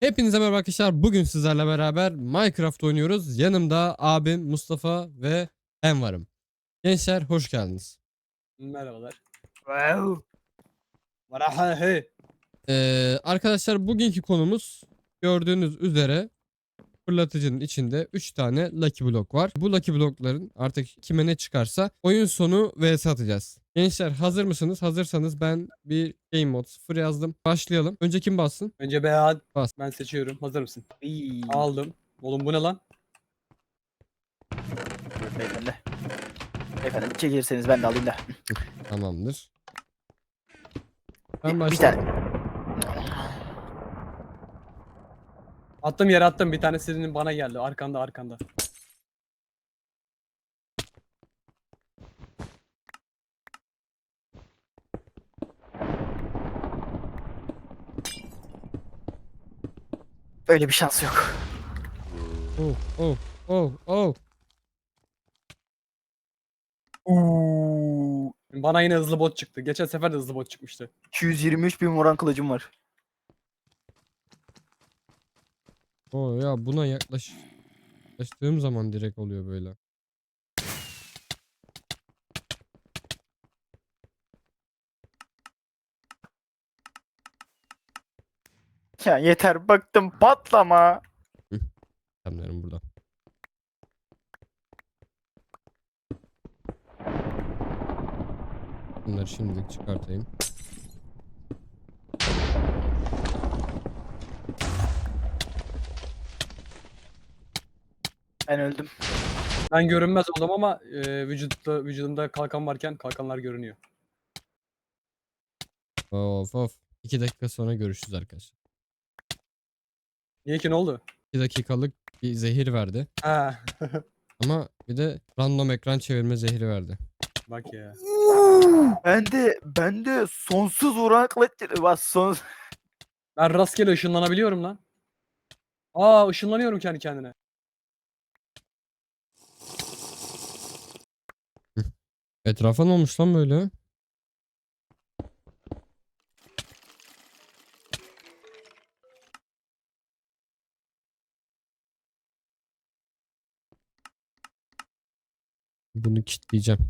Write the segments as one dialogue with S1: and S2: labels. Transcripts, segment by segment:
S1: Hepinize merhaba arkadaşlar. Bugün sizlerle beraber Minecraft oynuyoruz. Yanımda abim Mustafa ve ben varım. Gençler hoş geldiniz.
S2: Merhabalar. Marahe.
S1: Ee, arkadaşlar bugünkü konumuz gördüğünüz üzere fırlatıcının içinde 3 tane Lucky Block var. Bu Lucky Block'ların artık kime ne çıkarsa oyun sonu vs atacağız. Gençler hazır mısınız? Hazırsanız ben bir Game Mode 0 yazdım. Başlayalım. Önce kim bassın?
S2: Önce Behat.
S1: Bas.
S2: Ben seçiyorum. Hazır mısın?
S3: İyi.
S2: Aldım. Oğlum bu ne lan?
S3: Beyefendi. Efendim çekirseniz ben de alayım da.
S1: Tamamdır. Ben
S3: Bir, bir
S1: başlayayım.
S3: tane.
S2: Attım yere attım. Bir tanesinin bana geldi. Arkanda arkanda.
S3: Öyle bir şans yok.
S1: Oh oh oh oh.
S3: Uuu.
S2: Bana yine hızlı bot çıktı. Geçen sefer de hızlı bot çıkmıştı.
S3: 223 bin moran kılıcım var.
S1: Oh ya buna yaklaş yaklaştığım zaman direkt oluyor böyle.
S3: Ya yeter baktım patlama.
S1: Temlerim burada. Bunları şimdilik çıkartayım.
S3: Ben öldüm.
S2: Ben görünmez oldum ama e, vücutta vücudumda kalkan varken kalkanlar görünüyor.
S1: Of of. 2 dakika sonra görüşürüz arkadaşlar.
S2: Niye ki ne oldu?
S1: 2 dakikalık bir zehir verdi.
S2: Ha.
S1: Ama bir de random ekran çevirme zehri verdi.
S2: Bak ya.
S3: Ben de ben de sonsuz vuran kılıç bas son
S2: Ben rastgele ışınlanabiliyorum lan. Aa ışınlanıyorum kendi kendine.
S1: Etrafa ne olmuş lan böyle? Bunu kilitleyeceğim.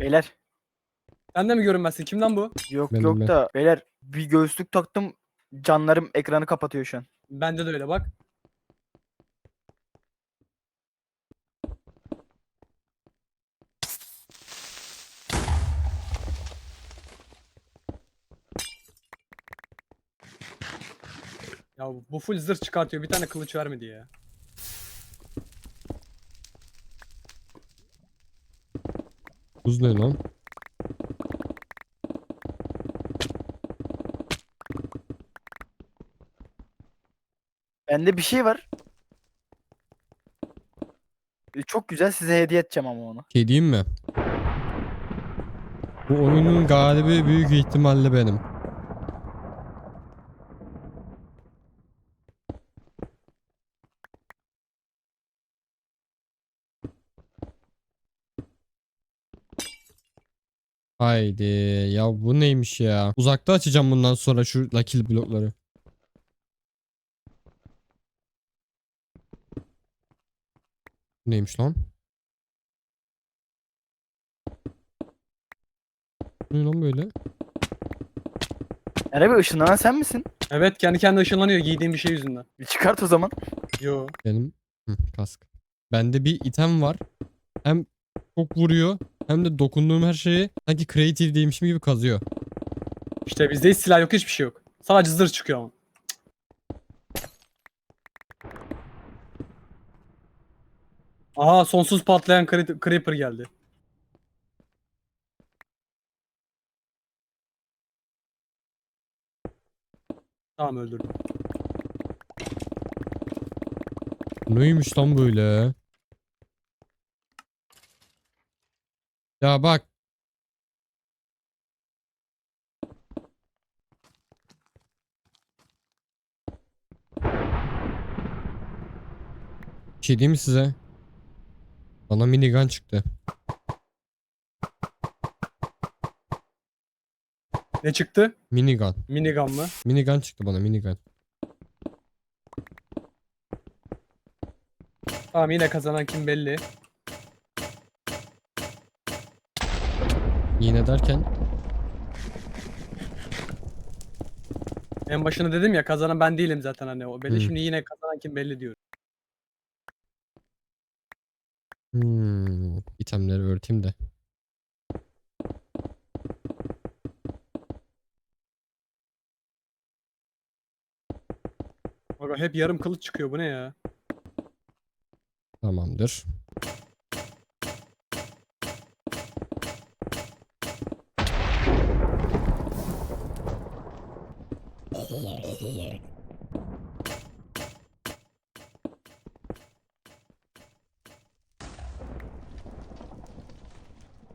S3: Beyler
S2: Sen de mi görünmezsin? Kimden bu?
S3: yok
S1: Benim
S3: yok
S1: ben.
S3: da beyler bir göğüslük taktım canlarım ekranı kapatıyor şu an.
S2: Bende de öyle bak. Ya bu full zırh çıkartıyor. Bir tane kılıç vermedi ya.
S1: Buz ne lan?
S3: Bende bir şey var. E, Çok güzel size hediye edeceğim ama onu.
S1: Şey diyeyim mi? Bu oyunun galibi büyük ihtimalle benim. Haydi ya bu neymiş ya? Uzakta açacağım bundan sonra şu Lucky blokları. Bu neymiş lan? Ne lan böyle?
S3: Merhaba ışınlanan sen misin?
S2: Evet kendi kendine ışınlanıyor giydiğim bir şey yüzünden.
S3: Bir çıkart o zaman.
S2: Yo.
S1: Benim Hı, kask. Bende bir item var. Hem çok vuruyor hem de dokunduğum her şeyi sanki creative değilmişim gibi kazıyor.
S2: İşte bizde hiç silah yok hiçbir şey yok. Sadece zırh çıkıyor ama. Aha sonsuz patlayan cre- creeper geldi. Tamam öldürdüm.
S1: Neymiş lan böyle? Ya bak. Şey diyeyim mi size? Bana minigun çıktı.
S2: Ne çıktı?
S1: Minigun.
S2: Minigun mı?
S1: Minigun çıktı bana minigun.
S2: Tamam yine kazanan kim belli.
S1: Yine derken
S2: En başında dedim ya kazanan ben değilim zaten hani o belli.
S1: Hı.
S2: Şimdi yine kazanan kim belli diyor.
S1: hmm, itemleri örteyim de.
S2: Bak hep yarım kılıç çıkıyor bu ne ya?
S1: Tamamdır.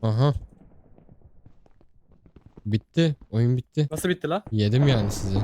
S1: Aha. Bitti. Oyun bitti.
S2: Nasıl bitti la?
S1: Yedim yani sizi.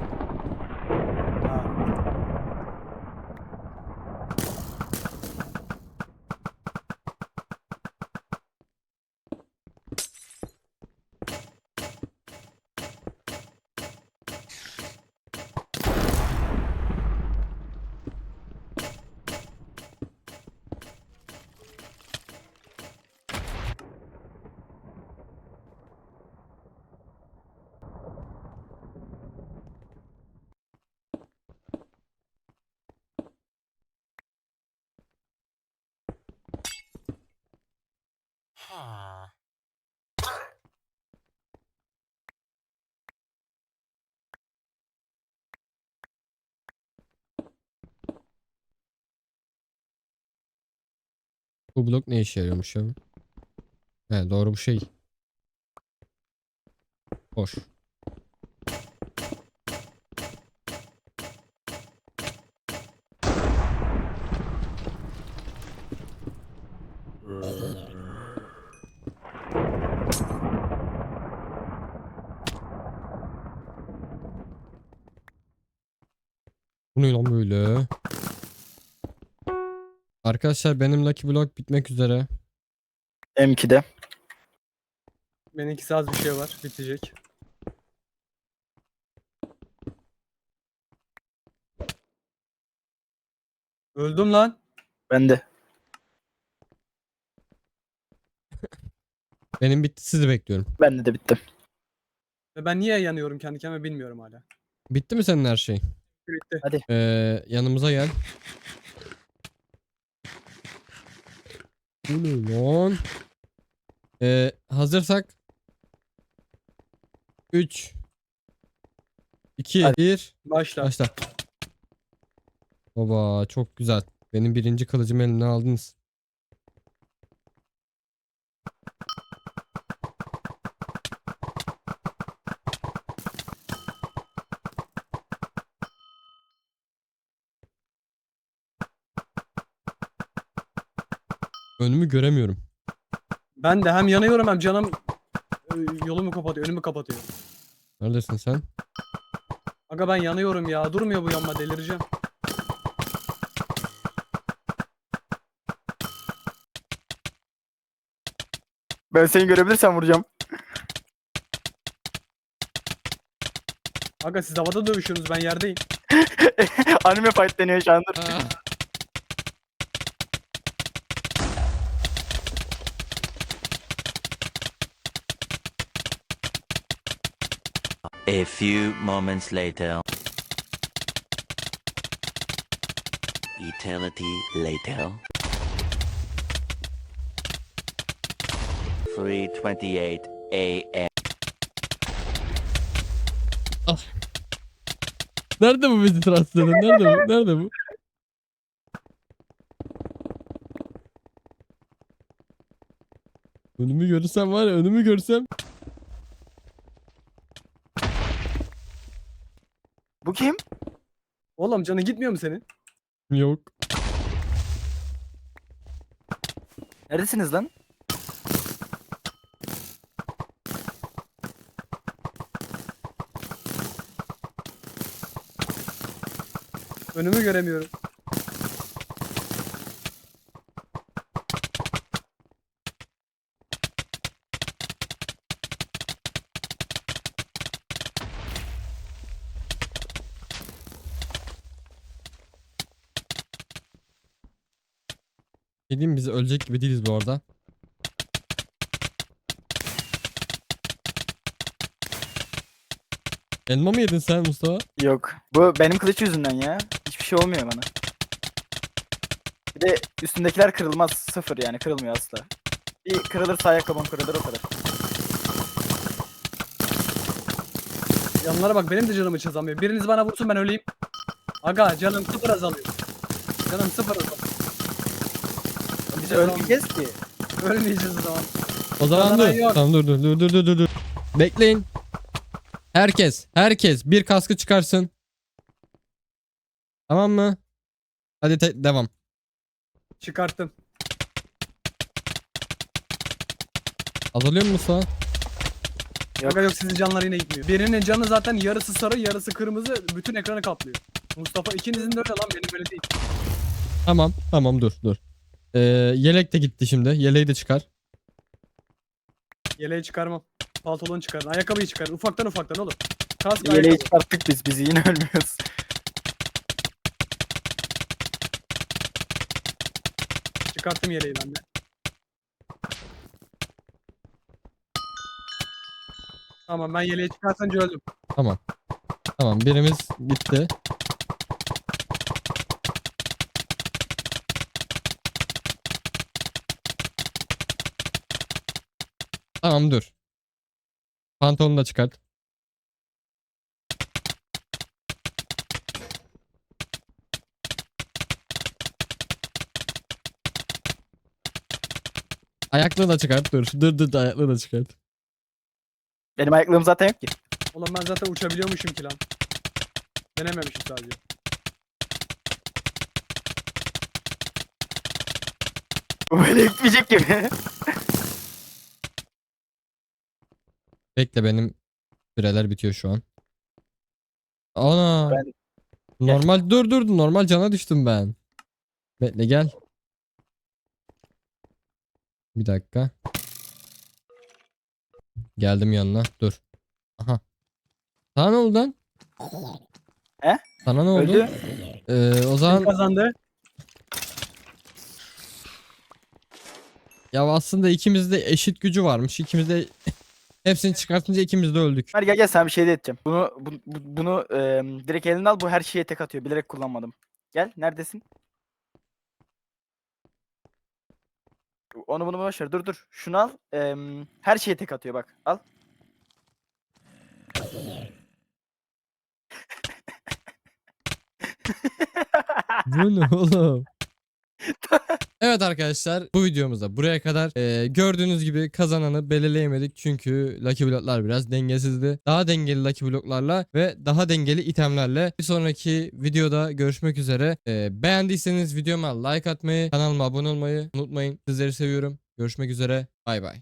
S1: Bu blok ne işe yarıyormuş ya? He doğru bu şey. Hoş. Bu ne lan böyle? Arkadaşlar benim Lucky Block bitmek üzere.
S3: M2'de.
S2: Benimkisi az bir şey var. Bitecek. Öldüm lan.
S3: Ben de.
S1: Benim bitti sizi bekliyorum.
S3: Ben de bitti.
S2: Ve ben niye yanıyorum kendi kendime bilmiyorum hala.
S1: Bitti mi senin her şey?
S2: Bitti.
S1: Ee, yanımıza gel. Bu ne lan? Ee, hazırsak 3 2
S3: Hadi.
S1: 1
S2: Başla.
S1: Başla. Baba çok güzel. Benim birinci kılıcımı elimden aldınız. Önümü göremiyorum.
S2: Ben de hem yanıyorum hem canım e, yolumu kapatıyor, önümü kapatıyor.
S1: Neredesin sen?
S2: Aga ben yanıyorum ya. Durmuyor bu yanma delireceğim.
S3: Ben seni görebilirsem vuracağım.
S2: Aga siz havada dövüşüyorsunuz ben yerdeyim.
S3: Anime fight deniyor şu anda.
S4: A few moments later. Eternity later. 3:28 a.m.
S1: Nerede bu bizi rastladın? Nerede bu? Nerede bu? Önümü görürsem var ya önümü görsem.
S3: Bu kim?
S2: Oğlum canı gitmiyor mu senin?
S1: Yok.
S3: Neredesiniz lan?
S2: Önümü göremiyorum.
S1: Dediğim biz ölecek gibi değiliz bu arada. Elma mı yedin sen Mustafa?
S3: Yok. Bu benim kılıç yüzünden ya. Hiçbir şey olmuyor bana. Bir de üstündekiler kırılmaz. Sıfır yani kırılmıyor asla. Bir kırılırsa ayakkabım kırılır o kadar.
S2: Yanlara bak benim de canım hiç azalmıyor. Biriniz bana vursun ben öleyim. Aga canım sıfır azalıyor. Canım sıfır azalıyor.
S3: Ölmeyeceğiz ki.
S2: Ölmeyeceğiz o zaman.
S1: O zaman dur.
S2: yok.
S1: Tamam dur dur dur dur dur dur. Bekleyin. Herkes, herkes bir kaskı çıkarsın. Tamam mı? Hadi te- devam.
S2: Çıkarttım.
S1: Azalıyor mu Mustafa?
S2: Yok. Aga yok sizin canlar yine gitmiyor. Birinin canı zaten yarısı sarı yarısı kırmızı bütün ekranı kaplıyor. Mustafa ikinizin de öyle lan benim öyle değil.
S1: Tamam, tamam dur dur. Ee, yelek de gitti şimdi. Yeleği de çıkar.
S2: Yeleği çıkarmam. Pantolonu çıkarın. Ayakkabıyı çıkarın. Ufaktan ufaktan oğlum. Kask
S3: Yeleği
S2: ayakkabı.
S3: çıkarttık biz. Biz yine ölmüyoruz.
S2: Çıkarttım yeleği ben de. Tamam ben yeleği çıkartınca öldüm.
S1: Tamam. Tamam birimiz gitti. Tamam dur. Pantolonu da çıkart. Ayaklığı da çıkart. Dur. Dur dur ayaklığı da çıkart.
S3: Benim ayaklığım zaten yok ki.
S2: Oğlum ben zaten uçabiliyormuşum ki lan. Denememişim sadece.
S3: Bu böyle gitmeyecek gibi.
S1: Bekle benim süreler bitiyor şu an. Ana.
S3: Ben-
S1: Normal dur dur normal cana düştüm ben. Bekle gel. Bir dakika. Geldim yanına. Dur. Aha. Sana ne oldu lan?
S3: He?
S1: Sana ne oldu?
S3: Öldü.
S1: Ee, o
S2: Kim
S1: zaman
S2: kazandı?
S1: ya aslında ikimizde eşit gücü varmış. İkimiz de hepsini çıkartınca ikimiz de öldük.
S3: Hadi gel gel sana bir şey de edeceğim. Bunu bu, bu- bunu eee, direkt eline al. Bu her şeye tek atıyor. Bilerek kullanmadım. Gel neredesin? Onu bunu boş ver. Dur dur. Şunu al. Eee, her şeye tek atıyor bak. Al.
S1: Bu ne oğlum? evet arkadaşlar bu videomuzda buraya kadar Ee, gördüğünüz gibi kazananı belirleyemedik çünkü Lucky Block'lar biraz dengesizdi. Daha dengeli Lucky Block'larla ve daha dengeli itemlerle bir sonraki videoda görüşmek üzere. Ee, beğendiyseniz videoma like atmayı, kanalıma abone olmayı unutmayın. Sizleri seviyorum. Görüşmek üzere. Bay bay.